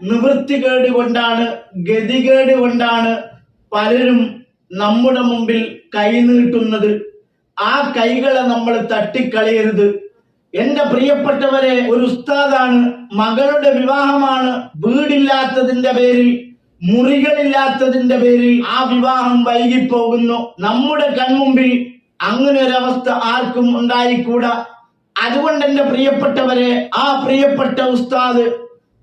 നിവൃത്തികേട് കൊണ്ടാണ് ഗതികേട് കൊണ്ടാണ് പലരും നമ്മുടെ മുമ്പിൽ കൈനീട്ടുന്നത് ആ കൈകളെ നമ്മൾ തട്ടിക്കളയരുത്. എന്റെ പ്രിയപ്പെട്ടവരെ ഒരു ഉസ്താദാണ് മകളുടെ വിവാഹമാണ് വീടില്ലാത്തതിന്റെ പേരിൽ മുറികളില്ലാത്തതിന്റെ പേരിൽ ആ വിവാഹം വൈകിപ്പോകുന്നു. നമ്മുടെ കൺമുമ്പിൽ അങ്ങനെ ഒരവസ്ഥ ആർക്കും ഉണ്ടായിക്കൂടാ. അതുകൊണ്ട് എന്റെ പ്രിയപ്പെട്ടവരെ ആ പ്രിയപ്പെട്ട ഉസ്താദ്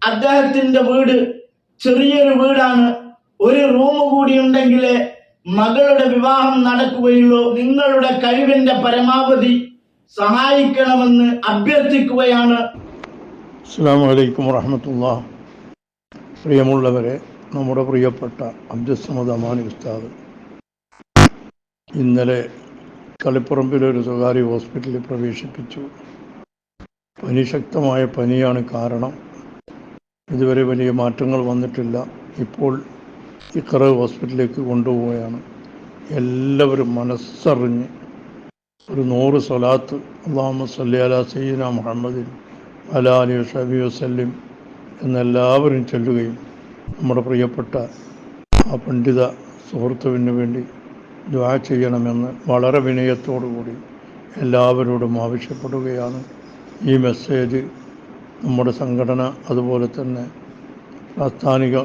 അദ്ദേഹത്തിന്റെ വീട് ചെറിയൊരു വീടാണ്. ഒരു റൂം കൂടി ഉണ്ടെങ്കിൽ മകളുടെ വിവാഹം നടക്കുകയുള്ളൂ. നിങ്ങളുടെ കഴിവിന്റെ പരമാവധി സഹായിക്കണമെന്ന് അഭ്യർത്ഥിക്കുകയാണ്. അസ്സാം വലൈക്കും പ്രിയമുള്ളവരെ നമ്മുടെ പ്രിയപ്പെട്ട അബ്ദുസമദ് അമാനി ഉസ്താദ്. ഇന്നലെ കളിപ്പറമ്പിലെ ഒരു സ്വകാര്യ ഹോസ്പിറ്റലിൽ പ്രവേശിപ്പിച്ചു. പനി ശക്തമായ പനിയാണ് കാരണം. ഇതുവരെ വലിയ മാറ്റങ്ങൾ വന്നിട്ടില്ല. ഇപ്പോൾ ഇക്കറ ഹോസ്പിറ്റലിലേക്ക് കൊണ്ടുപോവുകയാണ്. എല്ലാവരും മനസ്സറിഞ്ഞ് ഒരു നൂറ് സ്വലാത്ത് അള്ളാഹു സല്ലി അല സയ്യിന മുഹമ്മദിൻ അലാലി ഷബി വസല്ലിം എന്നെല്ലാവരും ചൊല്ലുകയും നമ്മുടെ പ്രിയപ്പെട്ട ആ പണ്ഡിത സുഹൃത്തുവിന് വേണ്ടി ദ്വാ ചെയ്യണമെന്ന് വളരെ വിനയത്തോടുകൂടി എല്ലാവരോടും ആവശ്യപ്പെടുകയാണ്. ഈ മെസ്സേജ് നമ്മുടെ സംഘടന അതുപോലെ തന്നെ പ്രാസ്ഥാനിക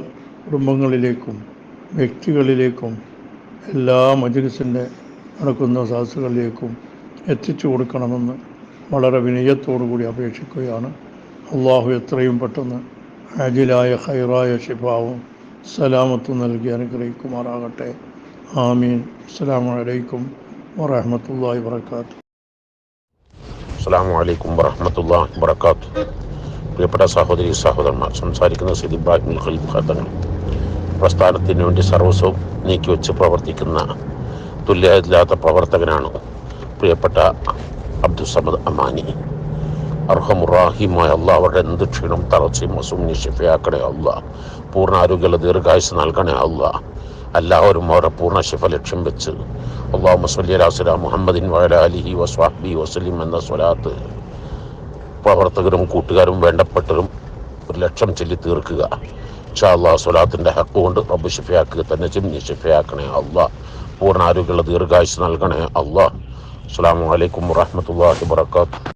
കുടുംബങ്ങളിലേക്കും വ്യക്തികളിലേക്കും എല്ലാ മജുലിസിന്റെ നടക്കുന്ന സദസ്സുകളിലേക്കും എത്തിച്ചു കൊടുക്കണമെന്ന് വളരെ വിനയത്തോടു കൂടി അപേക്ഷിക്കുകയാണ്. അള്ളാഹു എത്രയും പെട്ടെന്ന് അജിലായ ഹൈറായ ഷിഫാവും സലാമത്തും നൽകി അനുഗ്രഹിക്കുമാറാകട്ടെ. ആമീൻ. അസ്സാം വലൈക്കും വറഹമത്തല്ലാ വർക്കാത്തു അസ്സാം വലൈക്കും വറഹമത്തുള്ള വബർക്കാത്തു പ്രിയപ്പെട്ട സഹോദരി സഹോദരന്മാർ സംസാരിക്കുന്ന സിദ് ഇബ്രാഹിം ഖലീഫ് പ്രസ്ഥാനത്തിന് വേണ്ടി സർവസ്വം നീക്കിവെച്ച് പ്രവർത്തിക്കുന്ന തുല്യമില്ലാത്ത പ്രവർത്തകനാണ് പ്രിയപ്പെട്ട അബ്ദുസമദ് അമാനി. അർഹമുറാഹിമായ അള്ളാഹ് അവരുടെ എന്ത് ക്ഷീണം തളർച്ചയും അസുമിനി ഷിഫയാക്കണേ അല്ല പൂർണ ആരോഗ്യമുള്ള ദീർഘായുസ് നൽകണേ അല്ല എല്ലാവരും അവരുടെ പൂർണ ശിഫ ലക്ഷ്യം വെച്ച് അള്ളാഹു മസ്ലി അലാസ്ലാം മുഹമ്മദിൻ വഅല അലിഹി വസ്വാഹബി വസ്ലിം എന്ന സ്വലാത്ത് പ്രവർത്തകരും കൂട്ടുകാരും വേണ്ടപ്പെട്ടവരും ഒരു ലക്ഷം ചൊല്ലി തീർക്കുക. ഇൻഷാ അള്ളാഹ് സ്വലാത്തിന്റെ ഹക്ക് കൊണ്ട് റബ്ബ് ഷിഫയാക്കുക തന്നെ ചിമ്നി ഷിഫയാക്കണേ അള്ളാഹ് പൂർണ ആരോഗ്യമുള്ള ദീർഘായുസ് നൽകണേ അള്ളാഹ് അസ്സാം വലൈക്കും വാഹമത്തല്ലാഹി വാത്തു